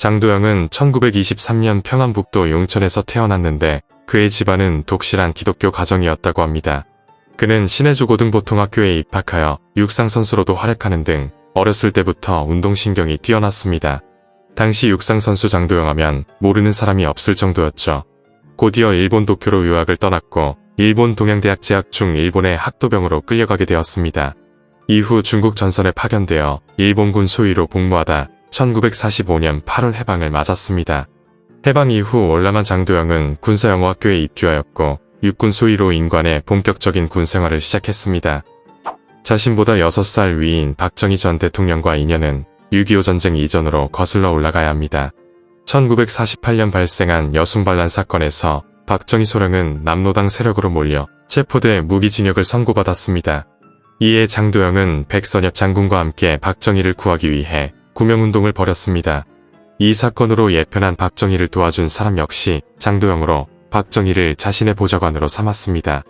장도영은 1923년 평안북도 용천에서 태어났는데 그의 집안은 독실한 기독교 가정이었다고 합니다. 그는 신해주 고등보통학교에 입학하여 육상선수로도 활약하는 등 어렸을 때부터 운동신경이 뛰어났습니다. 당시 육상선수 장도영 하면 모르는 사람이 없을 정도였죠. 곧이어 일본 도쿄로 유학을 떠났고 일본 동양대학 재학 중 일본의 학도병으로 끌려가게 되었습니다. 이후 중국 전선에 파견되어 일본군 소위로 복무하다 1945년 8월 해방을 맞았습니다. 해방 이후 월남한 장도영은 군사영어학교에 입교하였고 육군 소위로 인관해 본격적인 군 생활을 시작했습니다. 자신보다 6살 위인 박정희 전 대통령과 인연은 6.25 전쟁 이전으로 거슬러 올라가야 합니다. 1948년 발생한 여순반란 사건에서 박정희 소령은 남노당 세력으로 몰려 체포돼 무기징역을 선고받았습니다. 이에 장도영은 백선엽 장군과 함께 박정희를 구하기 위해 구명운동을 벌였습니다. 이 사건으로 예편한 박정희를 도와준 사람 역시 장도영으로 박정희를 자신의 보좌관으로 삼았습니다.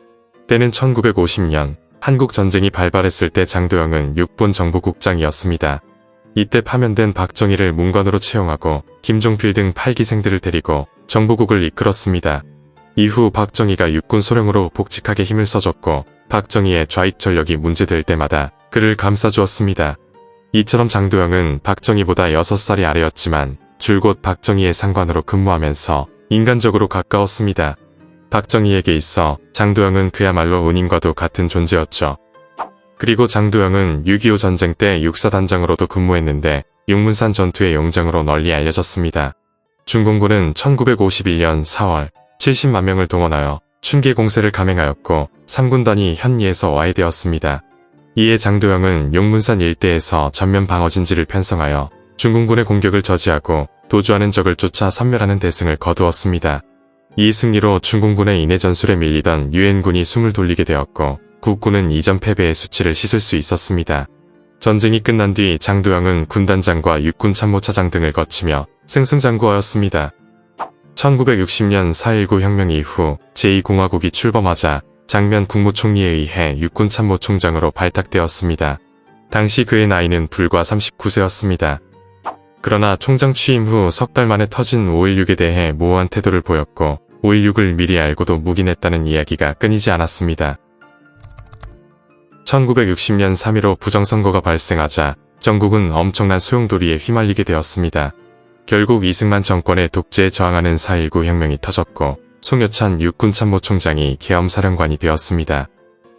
때는 1950년 한국 전쟁이 발발했을 때 장도영은 육본 정보국장이었습니다. 이때 파면된 박정희를 문관으로 채용하고 김종필 등 8기생들을 데리고 정보국을 이끌었습니다. 이후 박정희가 육군 소령으로 복직하게 힘을 써줬고 박정희의 좌익 전력이 문제될 때마다 그를 감싸주었습니다. 이처럼 장도영은 박정희보다 6살이 아래였지만 줄곧 박정희의 상관으로 근무하면서 인간적으로 가까웠습니다. 박정희에게 있어 장도영은 그야말로 은인과도 같은 존재였죠. 그리고 장도영은 6.25 전쟁 때 육사단장으로도 근무했는데 육문산 전투의 용장으로 널리 알려졌습니다. 중공군은 1951년 4월 70만 명을 동원하여 춘계 공세를 감행하였고 3군단이 현리에서 와해되었습니다. 이에 장도영은 용문산 일대에서 전면 방어진지를 편성하여 중공군의 공격을 저지하고 도주하는 적을 쫓아 섬멸하는 대승을 거두었습니다. 이 승리로 중공군의 인해 전술에 밀리던 유엔군이 숨을 돌리게 되었고 국군은 이전 패배의 수치를 씻을 수 있었습니다. 전쟁이 끝난 뒤 장도영은 군단장과 육군 참모차장 등을 거치며 승승장구하였습니다. 1960년 4.19 혁명 이후 제2공화국이 출범하자 장면 국무총리에 의해 육군 참모총장으로 발탁되었습니다. 당시 그의 나이는 불과 39세였습니다. 그러나 총장 취임 후 석 달 만에 터진 5.16에 대해 모호한 태도를 보였고 5.16을 미리 알고도 묵인했다는 이야기가 끊이지 않았습니다. 1960년 3.15 부정선거가 발생하자 전국은 엄청난 소용돌이에 휘말리게 되었습니다. 결국 이승만 정권의 독재에 저항하는 4.19 혁명이 터졌고 송여찬 육군 참모총장이 계엄사령관이 되었습니다.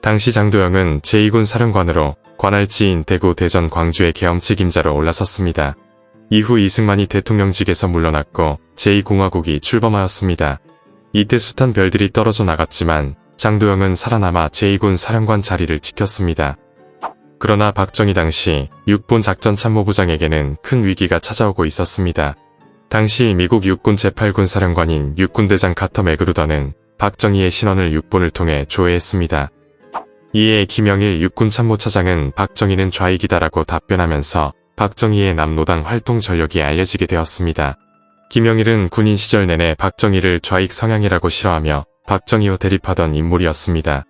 당시 장도영은 제2군 사령관으로 관할지인 대구, 대전, 광주의 계엄 책임자로 올라섰습니다. 이후 이승만이 대통령직에서 물러났고 제2공화국이 출범하였습니다. 이때 숱한 별들이 떨어져 나갔지만 장도영은 살아남아 제2군 사령관 자리를 지켰습니다. 그러나 박정희 당시 육본 작전참모부장에게는 큰 위기가 찾아오고 있었습니다. 당시 미국 육군 제8군 사령관인 육군대장 카터 맥그루더는 박정희의 신원을 육본을 통해 조회했습니다. 이에 김영일 육군 참모차장은 박정희는 좌익이다라고 답변하면서 박정희의 남노당 활동 전력이 알려지게 되었습니다. 김영일은 군인 시절 내내 박정희를 좌익 성향이라고 싫어하며 박정희와 대립하던 인물이었습니다.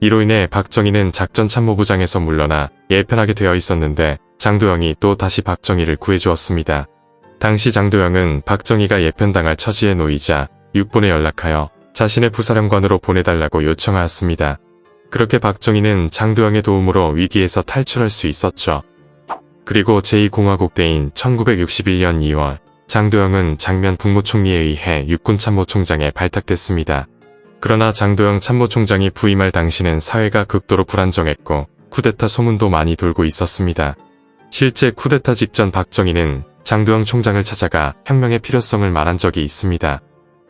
이로 인해 박정희는 작전참모부장에서 물러나 예편하게 되어 있었는데 장도영이 또 다시 박정희를 구해주었습니다. 당시 장도영은 박정희가 예편당할 처지에 놓이자 육본에 연락하여 자신의 부사령관으로 보내달라고 요청하였습니다. 그렇게 박정희는 장도영의 도움으로 위기에서 탈출할 수 있었죠. 그리고 제2공화국 때인 1961년 2월 장도영은 장면 국무총리에 의해 육군 참모총장에 발탁됐습니다. 그러나 장도영 참모총장이 부임할 당시는 사회가 극도로 불안정했고 쿠데타 소문도 많이 돌고 있었습니다. 실제 쿠데타 직전 박정희는 장도영 총장을 찾아가 혁명의 필요성을 말한 적이 있습니다.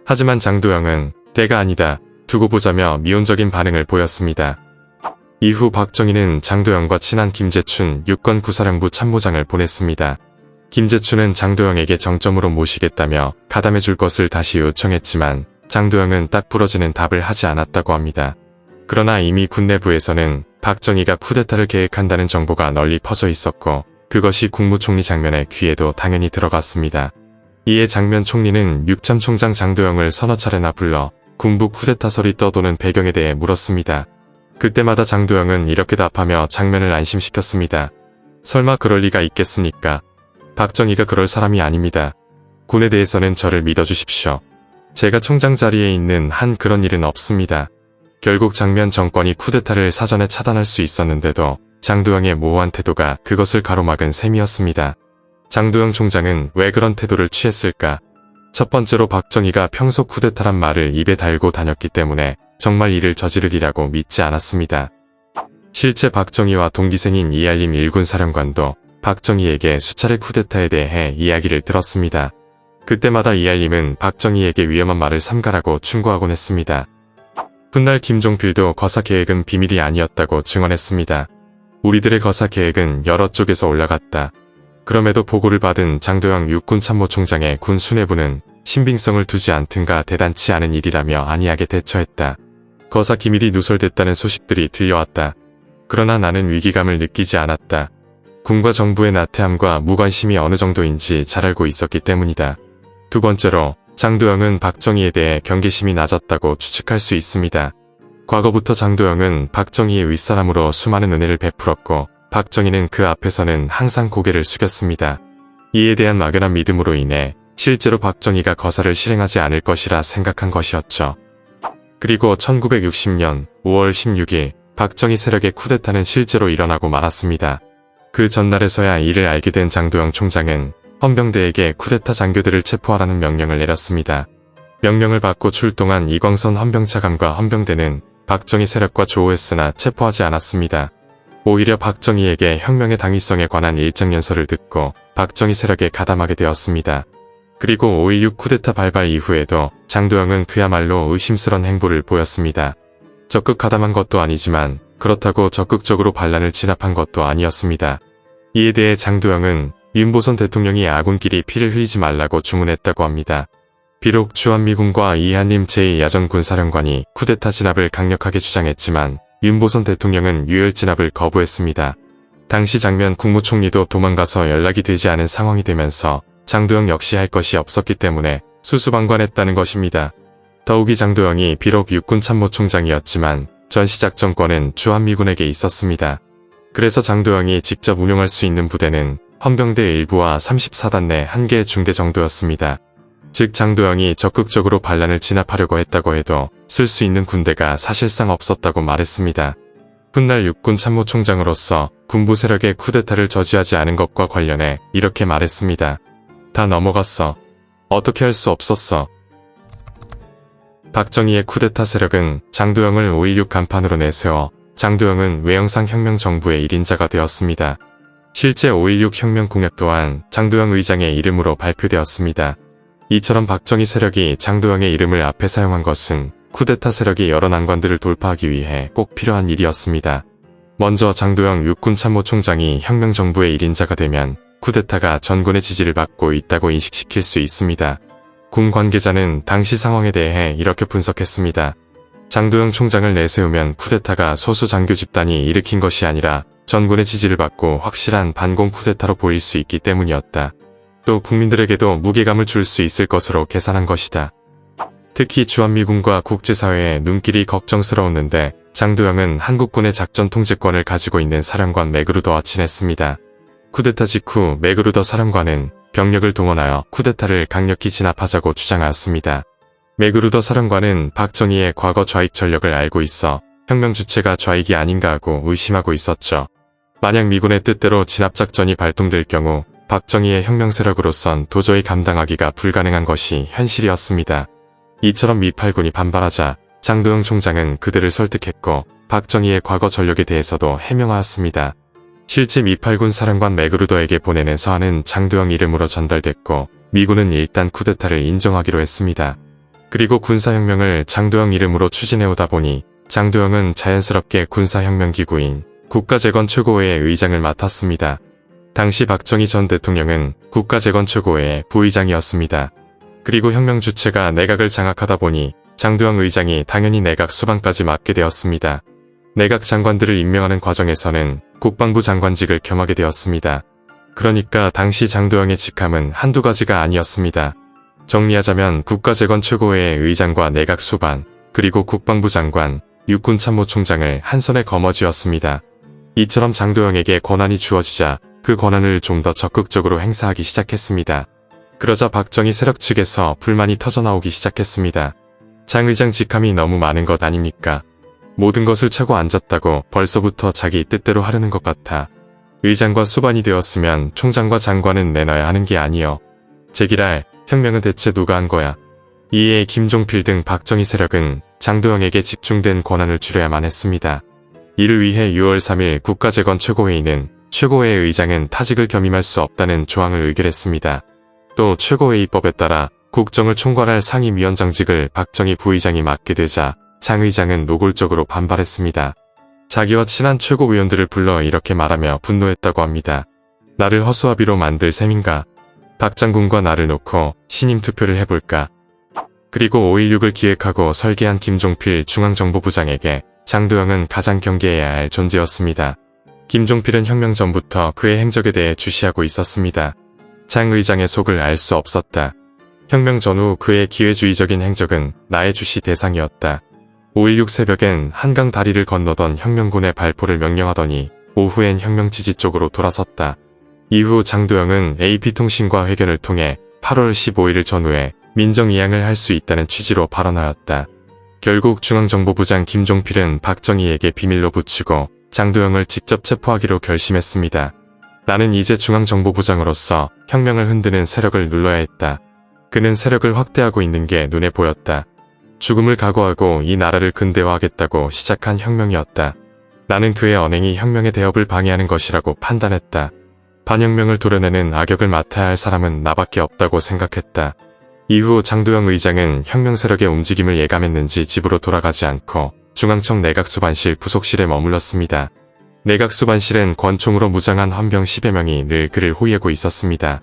하지만 장도영은 때가 아니다 두고 보자며 미온적인 반응을 보였습니다. 이후 박정희는 장도영과 친한 김재춘 육건 구사령부 참모장을 보냈습니다. 김재춘은 장도영에게 정점으로 모시겠다며 가담해 줄 것을 다시 요청했지만 장도영은 딱 부러지는 답을 하지 않았다고 합니다. 그러나 이미 군 내부에서는 박정희가 쿠데타를 계획한다는 정보가 널리 퍼져 있었고 그것이 국무총리 장면의 귀에도 당연히 들어갔습니다. 이에 장면 총리는 육참 총장 장도영을 서너 차례나 불러 군부 쿠데타설이 떠도는 배경에 대해 물었습니다. 그때마다 장도영은 이렇게 답하며 장면을 안심시켰습니다. 설마 그럴 리가 있겠습니까? 박정희가 그럴 사람이 아닙니다. 군에 대해서는 저를 믿어주십시오. 제가 총장 자리에 있는 한 그런 일은 없습니다. 결국 장면 정권이 쿠데타를 사전에 차단할 수 있었는데도 장도영의 모호한 태도가 그것을 가로막은 셈이었습니다. 장도영 총장은 왜 그런 태도를 취했을까? 첫 번째로 박정희가 평소 쿠데타란 말을 입에 달고 다녔기 때문에 정말 이를 저지르리라고 믿지 않았습니다. 실제 박정희와 동기생인 이알림 일군 사령관도 박정희에게 수차례 쿠데타에 대해 이야기를 들었습니다. 그때마다 이알림은 박정희에게 위험한 말을 삼가라고 충고하곤 했습니다. 훗날 김종필도 거사 계획은 비밀이 아니었다고 증언했습니다. 우리들의 거사 계획은 여러 쪽에서 올라갔다. 그럼에도 보고를 받은 장도영 육군 참모총장의 군 수뇌부는 신빙성을 두지 않든가 대단치 않은 일이라며 안이하게 대처했다. 거사 기밀이 누설됐다는 소식들이 들려왔다. 그러나 나는 위기감을 느끼지 않았다. 군과 정부의 나태함과 무관심이 어느 정도인지 잘 알고 있었기 때문이다. 두 번째로 장도영은 박정희에 대해 경계심이 낮았다고 추측할 수 있습니다. 과거부터 장도영은 박정희의 윗사람으로 수많은 은혜를 베풀었고 박정희는 그 앞에서는 항상 고개를 숙였습니다. 이에 대한 막연한 믿음으로 인해 실제로 박정희가 거사를 실행하지 않을 것이라 생각한 것이었죠. 그리고 1960년 5월 16일 박정희 세력의 쿠데타는 실제로 일어나고 말았습니다. 그 전날에서야 이를 알게 된 장도영 총장은 헌병대에게 쿠데타 장교들을 체포하라는 명령을 내렸습니다. 명령을 받고 출동한 이광선 헌병차감과 헌병대는 박정희 세력과 조우했으나 체포하지 않았습니다. 오히려 박정희에게 혁명의 당위성에 관한 일정연설을 듣고 박정희 세력에 가담하게 되었습니다. 그리고 5.16 쿠데타 발발 이후에도 장도영은 그야말로 의심스런 행보를 보였습니다. 적극 가담한 것도 아니지만 그렇다고 적극적으로 반란을 진압한 것도 아니었습니다. 이에 대해 장도영은 윤보선 대통령이 아군끼리 피를 흘리지 말라고 주문했다고 합니다. 비록 주한미군과 이한림 제2야전 군사령관이 쿠데타 진압을 강력하게 주장했지만 윤보선 대통령은 유혈 진압을 거부했습니다. 당시 장면 국무총리도 도망가서 연락이 되지 않은 상황이 되면서 장도영 역시 할 것이 없었기 때문에 수수방관했다는 것입니다. 더욱이 장도영이 비록 육군 참모총장이었지만 전시작전권은 주한미군에게 있었습니다. 그래서 장도영이 직접 운용할 수 있는 부대는 헌병대 일부와 34단 내 한 개 중대 정도였습니다. 즉 장도영이 적극적으로 반란을 진압하려고 했다고 해도 쓸 수 있는 군대가 사실상 없었다고 말했습니다. 훗날 육군 참모총장으로서 군부 세력의 쿠데타를 저지하지 않은 것과 관련해 이렇게 말했습니다. 다 넘어갔어. 어떻게 할 수 없었어. 박정희의 쿠데타 세력은 장도영을 5.16 간판으로 내세워 장도영은 외영상 혁명 정부의 1인자가 되었습니다. 실제 5.16 혁명 공약 또한 장도영 의장의 이름으로 발표되었습니다. 이처럼 박정희 세력이 장도영의 이름을 앞에 사용한 것은 쿠데타 세력이 여러 난관들을 돌파하기 위해 꼭 필요한 일이었습니다. 먼저 장도영 육군참모총장이 혁명정부의 1인자가 되면 쿠데타가 전군의 지지를 받고 있다고 인식시킬 수 있습니다. 군 관계자는 당시 상황에 대해 이렇게 분석했습니다. 장도영 총장을 내세우면 쿠데타가 소수 장교 집단이 일으킨 것이 아니라 전군의 지지를 받고 확실한 반공 쿠데타로 보일 수 있기 때문이었다. 또 국민들에게도 무게감을 줄 수 있을 것으로 계산한 것이다. 특히 주한미군과 국제사회의 눈길이 걱정스러웠는데 장도영은 한국군의 작전 통제권을 가지고 있는 사령관 메그루더와 친했습니다. 쿠데타 직후 메그루더 사령관은 병력을 동원하여 쿠데타를 강력히 진압하자고 주장하였습니다. 메그루더 사령관은 박정희의 과거 좌익 전력을 알고 있어 혁명 주체가 좌익이 아닌가 하고 의심하고 있었죠. 만약 미군의 뜻대로 진압작전이 발동될 경우 박정희의 혁명 세력으로선 도저히 감당하기가 불가능한 것이 현실이었습니다. 이처럼 미팔군이 반발하자 장도영 총장은 그들을 설득했고 박정희의 과거 전력에 대해서도 해명하였습니다. 실제 미팔군 사령관 메그루더에게 보내는 서한은 장도영 이름으로 전달됐고 미군은 일단 쿠데타를 인정하기로 했습니다. 그리고 군사혁명을 장도영 이름으로 추진해오다 보니 장도영은 자연스럽게 군사혁명기구인 국가재건 최고회의 의장을 맡았습니다. 당시 박정희 전 대통령은 국가 재건 최고회의 부의장이었습니다. 그리고 혁명 주체가 내각을 장악하다 보니 장도영 의장이 당연히 내각 수반까지 맡게 되었습니다. 내각 장관들을 임명하는 과정에서는 국방부 장관직을 겸하게 되었습니다. 그러니까 당시 장도영의 직함은 한두 가지가 아니었습니다. 정리하자면 국가재건 최고회의 의장과 내각 수반, 그리고 국방부 장관, 육군 참모총장을 한 손에 거머쥐었습니다. 이처럼 장도영에게 권한이 주어지자 그 권한을 좀 더 적극적으로 행사하기 시작했습니다. 그러자 박정희 세력 측에서 불만이 터져나오기 시작했습니다. 장 의장 직함이 너무 많은 것 아닙니까? 모든 것을 차고 앉았다고 벌써부터 자기 뜻대로 하려는 것 같아. 의장과 수반이 되었으면 총장과 장관은 내놔야 하는 게 아니여. 제기랄, 혁명은 대체 누가 한 거야? 이에 김종필 등 박정희 세력은 장도영에게 집중된 권한을 주려야만 했습니다. 이를 위해 6월 3일 국가재건 최고회의는 최고회의 의장은 타직을 겸임할 수 없다는 조항을 의결했습니다. 또 최고회의법에 따라 국정을 총괄할 상임위원장직을 박정희 부의장이 맡게 되자 장 의장은 노골적으로 반발했습니다. 자기와 친한 최고위원들을 불러 이렇게 말하며 분노했다고 합니다. 나를 허수아비로 만들 셈인가? 박 장군과 나를 놓고 신임 투표를 해볼까? 그리고 5.16을 기획하고 설계한 김종필 중앙정보부장에게 장도영은 가장 경계해야 할 존재였습니다. 김종필은 혁명 전부터 그의 행적에 대해 주시하고 있었습니다. 장 의장의 속을 알 수 없었다. 혁명 전후 그의 기회주의적인 행적은 나의 주시 대상이었다. 5.16 새벽엔 한강 다리를 건너던 혁명군의 발포를 명령하더니 오후엔 혁명 지지 쪽으로 돌아섰다. 이후 장도영은 AP통신과 회견을 통해 8월 15일 전후에 민정이양을 할 수 있다는 취지로 발언하였다. 결국 중앙정보부장 김종필은 박정희에게 비밀로 붙이고 장도영을 직접 체포하기로 결심했습니다. 나는 이제 중앙정보부장으로서 혁명을 흔드는 세력을 눌러야 했다. 그는 세력을 확대하고 있는 게 눈에 보였다. 죽음을 각오하고 이 나라를 근대화하겠다고 시작한 혁명이었다. 나는 그의 언행이 혁명의 대업을 방해하는 것이라고 판단했다. 반혁명을 도려내는 악역을 맡아야 할 사람은 나밖에 없다고 생각했다. 이후 장도영 의장은 혁명 세력의 움직임을 예감했는지 집으로 돌아가지 않고 중앙청 내각수반실 부속실에 머물렀습니다. 내각수반실엔 권총으로 무장한 헌병 10여 명이 늘 그를 호위하고 있었습니다.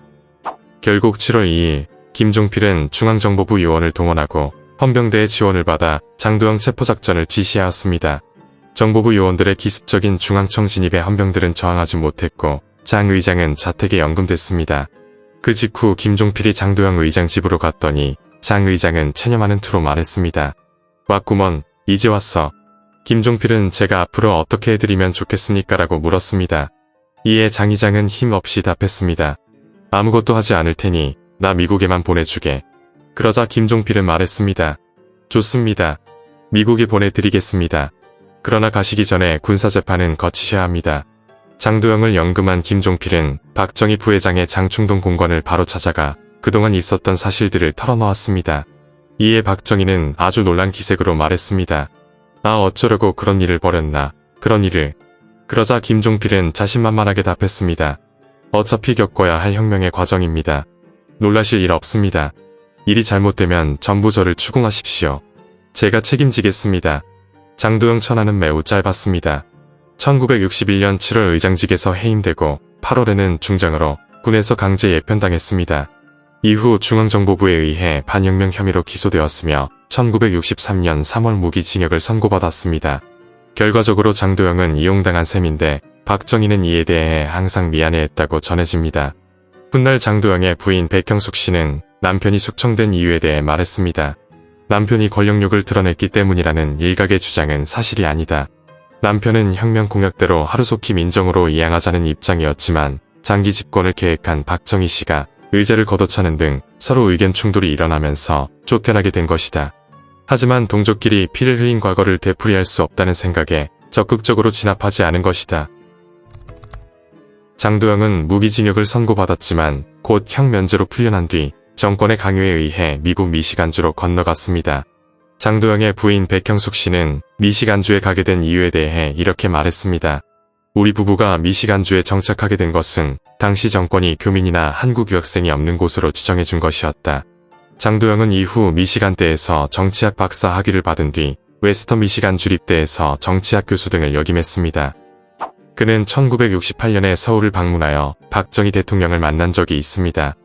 결국 7월 2일 김종필은 중앙정보부 요원을 동원하고 헌병대의 지원을 받아 장도영 체포작전을 지시하였습니다. 정보부 요원들의 기습적인 중앙청 진입에 헌병들은 저항하지 못했고 장 의장은 자택에 연금됐습니다. 그 직후 김종필이 장도영 의장 집으로 갔더니 장 의장은 체념하는 투로 말했습니다. 왔구먼, 이제 왔어. 김종필은 제가 앞으로 어떻게 해드리면 좋겠습니까? 라고 물었습니다. 이에 장 의장은 힘없이 답했습니다. 아무것도 하지 않을 테니 나 미국에만 보내주게. 그러자 김종필은 말했습니다. 좋습니다. 미국에 보내드리겠습니다. 그러나 가시기 전에 군사재판은 거치셔야 합니다. 장도영을 연금한 김종필은 박정희 부회장의 장충동 공관을 바로 찾아가 그동안 있었던 사실들을 털어놓았습니다. 이에 박정희는 아주 놀란 기색으로 말했습니다. 아 어쩌려고 그런 일을 벌였나. 그런 일을. 그러자 김종필은 자신만만하게 답했습니다. 어차피 겪어야 할 혁명의 과정입니다. 놀라실 일 없습니다. 일이 잘못되면 전부 저를 추궁하십시오. 제가 책임지겠습니다. 장도영 천하는 매우 짧았습니다. 1961년 7월 의장직에서 해임되고 8월에는 중장으로 군에서 강제 예편당했습니다. 이후 중앙정보부에 의해 반혁명 혐의로 기소되었으며 1963년 3월 무기징역을 선고받았습니다. 결과적으로 장도영은 이용당한 셈인데 박정희는 이에 대해 항상 미안해했다고 전해집니다. 훗날 장도영의 부인 백형숙 씨는 남편이 숙청된 이유에 대해 말했습니다. 남편이 권력욕을 드러냈기 때문이라는 일각의 주장은 사실이 아니다. 남편은 혁명 공약대로 하루속히 민정으로 이양하자는 입장이었지만 장기 집권을 계획한 박정희 씨가 의제를 걷어차는 등 서로 의견 충돌이 일어나면서 쫓겨나게 된 것이다. 하지만 동족끼리 피를 흘린 과거를 되풀이할 수 없다는 생각에 적극적으로 진압하지 않은 것이다. 장도영은 무기징역을 선고받았지만 곧 형면제로 풀려난 뒤 정권의 강요에 의해 미국 미시간주로 건너갔습니다. 장도영의 부인 백형숙 씨는 미시간주에 가게 된 이유에 대해 이렇게 말했습니다. 우리 부부가 미시간주에 정착하게 된 것은 당시 정권이 교민이나 한국 유학생이 없는 곳으로 지정해 준 것이었다. 장도영은 이후 미시간대에서 정치학 박사 학위를 받은 뒤 웨스턴 미시간 주립대에서 정치학 교수 등을 역임했습니다. 그는 1968년에 서울을 방문하여 박정희 대통령을 만난 적이 있습니다.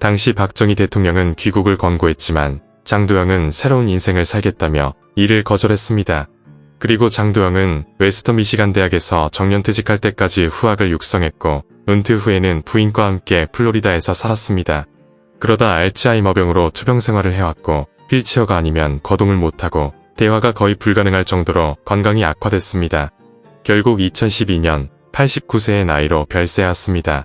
당시 박정희 대통령은 귀국을 권고했지만 장도영은 새로운 인생을 살겠다며 이를 거절했습니다. 그리고 장도영은 웨스터 미시간 대학에서 정년퇴직할 때까지 후학을 육성했고 은퇴 후에는 부인과 함께 플로리다에서 살았습니다. 그러다 알츠하이머병으로 투병 생활을 해왔고 휠체어가 아니면 거동을 못하고 대화가 거의 불가능할 정도로 건강이 악화됐습니다. 결국 2012년 89세의 나이로 별세하였습니다.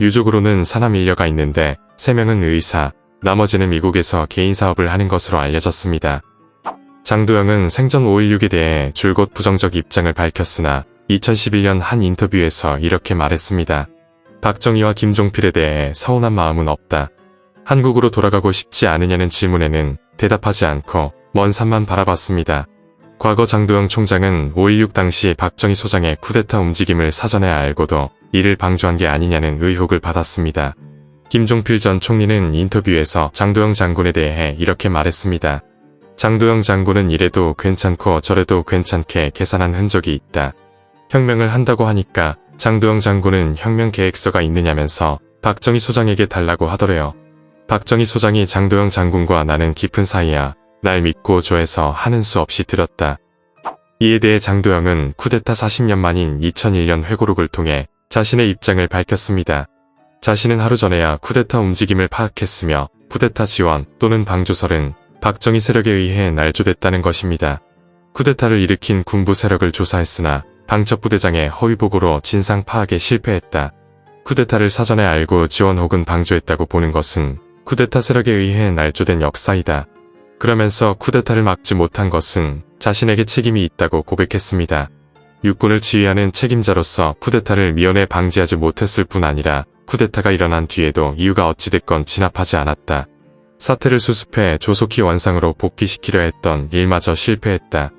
유족으로는 사남 일녀가 있는데 3명은 의사, 나머지는 미국에서 개인 사업을 하는 것으로 알려졌습니다. 장도영은 생전 5.16에 대해 줄곧 부정적 입장을 밝혔으나 2011년 한 인터뷰에서 이렇게 말했습니다. 박정희와 김종필에 대해 서운한 마음은 없다. 한국으로 돌아가고 싶지 않으냐는 질문에는 대답하지 않고 먼 산만 바라봤습니다. 과거 장도영 총장은 5.16 당시 박정희 소장의 쿠데타 움직임을 사전에 알고도 이를 방조한 게 아니냐는 의혹을 받았습니다. 김종필 전 총리는 인터뷰에서 장도영 장군에 대해 이렇게 말했습니다. 장도영 장군은 이래도 괜찮고 저래도 괜찮게 계산한 흔적이 있다. 혁명을 한다고 하니까 장도영 장군은 혁명 계획서가 있느냐면서 박정희 소장에게 달라고 하더래요. 박정희 소장이 장도영 장군과 나는 깊은 사이야. 날 믿고 조해서 하는 수 없이 들었다. 이에 대해 장도영은 쿠데타 40년 만인 2001년 회고록을 통해 자신의 입장을 밝혔습니다. 자신은 하루 전에야 쿠데타 움직임을 파악했으며 쿠데타 지원 또는 방조설은 박정희 세력에 의해 날조됐다는 것입니다. 쿠데타를 일으킨 군부 세력을 조사했으나 방첩부대장의 허위보고로 진상 파악에 실패했다. 쿠데타를 사전에 알고 지원 혹은 방조했다고 보는 것은 쿠데타 세력에 의해 날조된 역사이다. 그러면서 쿠데타를 막지 못한 것은 자신에게 책임이 있다고 고백했습니다. 육군을 지휘하는 책임자로서 쿠데타를 미연에 방지하지 못했을 뿐 아니라 쿠데타가 일어난 뒤에도 이유가 어찌됐건 진압하지 않았다. 사태를 수습해 조속히 원상으로 복귀시키려 했던 일마저 실패했다.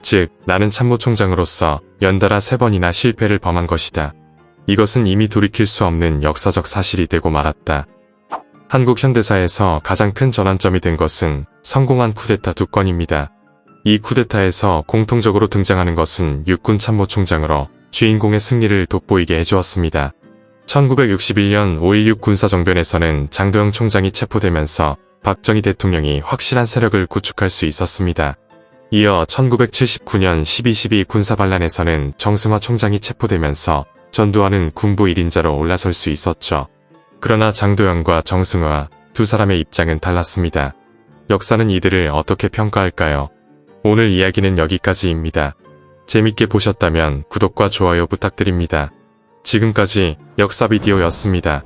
즉, 나는 참모총장으로서 연달아 세 번이나 실패를 범한 것이다. 이것은 이미 돌이킬 수 없는 역사적 사실이 되고 말았다. 한국 현대사에서 가장 큰 전환점이 된 것은 성공한 쿠데타 두 건입니다. 이 쿠데타에서 공통적으로 등장하는 것은 육군 참모총장으로 주인공의 승리를 돋보이게 해주었습니다. 1961년 5.16 군사정변에서는 장도영 총장이 체포되면서 박정희 대통령이 확실한 세력을 구축할 수 있었습니다. 이어 1979년 12.12 군사반란에서는 정승화 총장이 체포되면서 전두환은 군부 1인자로 올라설 수 있었죠. 그러나 장도영과 정승화 두 사람의 입장은 달랐습니다. 역사는 이들을 어떻게 평가할까요? 오늘 이야기는 여기까지입니다. 재밌게 보셨다면 구독과 좋아요 부탁드립니다. 지금까지 역사 비디오였습니다.